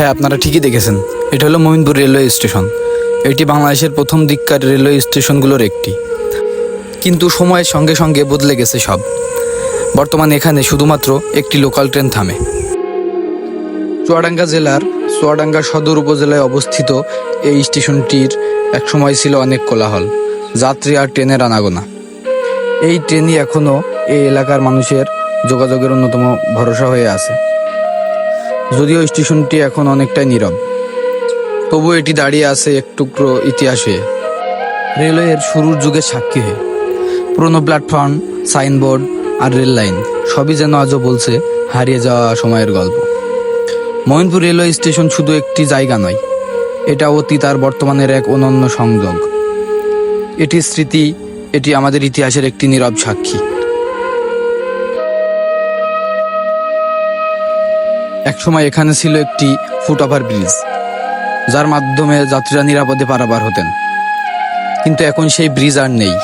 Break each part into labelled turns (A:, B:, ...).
A: হ্যাঁ আপনারা ঠিকই দেখেছেন। এটা হলো মোমিনপুর রেলওয়ে স্টেশন। এটি বাংলাদেশের প্রথম দিককার রেলওয়ে স্টেশনগুলোর একটি। কিন্তু সময়ের সঙ্গে সঙ্গে বদলে গেছে সব। বর্তমানে এখানে শুধুমাত্র একটি লোকাল ট্রেন থামে। চুয়াডাঙ্গা জেলার চুয়াডাঙ্গা সদর উপজেলায় অবস্থিত এই স্টেশনটির একসময় ছিল অনেক কোলাহল। যাত্রী আর ট্রেনের আনাগোনা। এই ট্রেনই এখনও এই এলাকার মানুষের যোগাযোগের অন্যতম ভরসা হয়ে আছে। যদিও স্টেশনটি এখন অনেকটাই নীরব। তবু এটি দাঁড়িয়ে আছে এক টুকরো ইতিহাস। রেলওয়ের শুরুর যুগের সাক্ষী হয়ে। পুরনো প্ল্যাটফর্ম, সাইনবোর্ড আর রেল লাইন সবই যেন আজও বলছে হারিয়ে যাওয়া সময়ের গল্প। মহিনপুর রেলওয়ে স্টেশন শুধু একটি জায়গা নয়, এটা অতীত আর বর্তমানের এক অনন্য সংযোগ। এটি স্মৃতি, এটি আমাদের ইতিহাসের একটি নীরব সাক্ষী। একসময় এখানে ছিল একটি ফুটওভার ব্রিজ, যার মাধ্যমে যাত্রীরা নিরাপদে পারাপার হতেন। কিন্তু এখন সেই ব্রিজ আর নেই।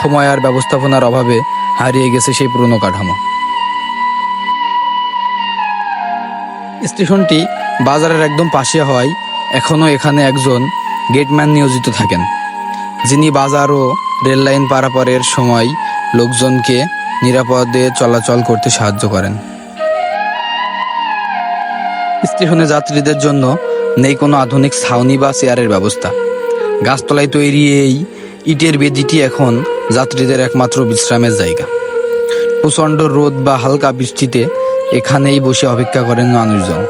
A: সময় আর ব্যবস্থাপনার অভাবে হারিয়ে গেছে সেই পুরনো কাঠামো। স্টেশনটি বাজারের একদম পাশে হওয়ায় এখনও এখানে একজন গেটম্যান নিয়োজিত থাকেন, যিনি বাজার ও রেল লাইন পারাপারের সময় লোকজনকে নিরাপদে চলাচল করতে সাহায্য করেন। স্টেশনে যাত্রীদের জন্য নেই কোনো আধুনিক ছাউনি বা চেয়ারের ব্যবস্থা। গাছতলায় তৈরি এই ইটের বেদিটি এখন যাত্রীদের একমাত্র বিশ্রামের জায়গা। প্রচণ্ড রোদ বা হালকা বৃষ্টিতে এখানেই বসে অপেক্ষা করেন মানুষজন।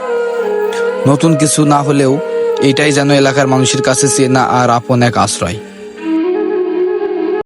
A: নতুন কিছু না হলেও এটাই যেন এলাকার মানুষের কাছে চেনা আর আপন এক আশ্রয়।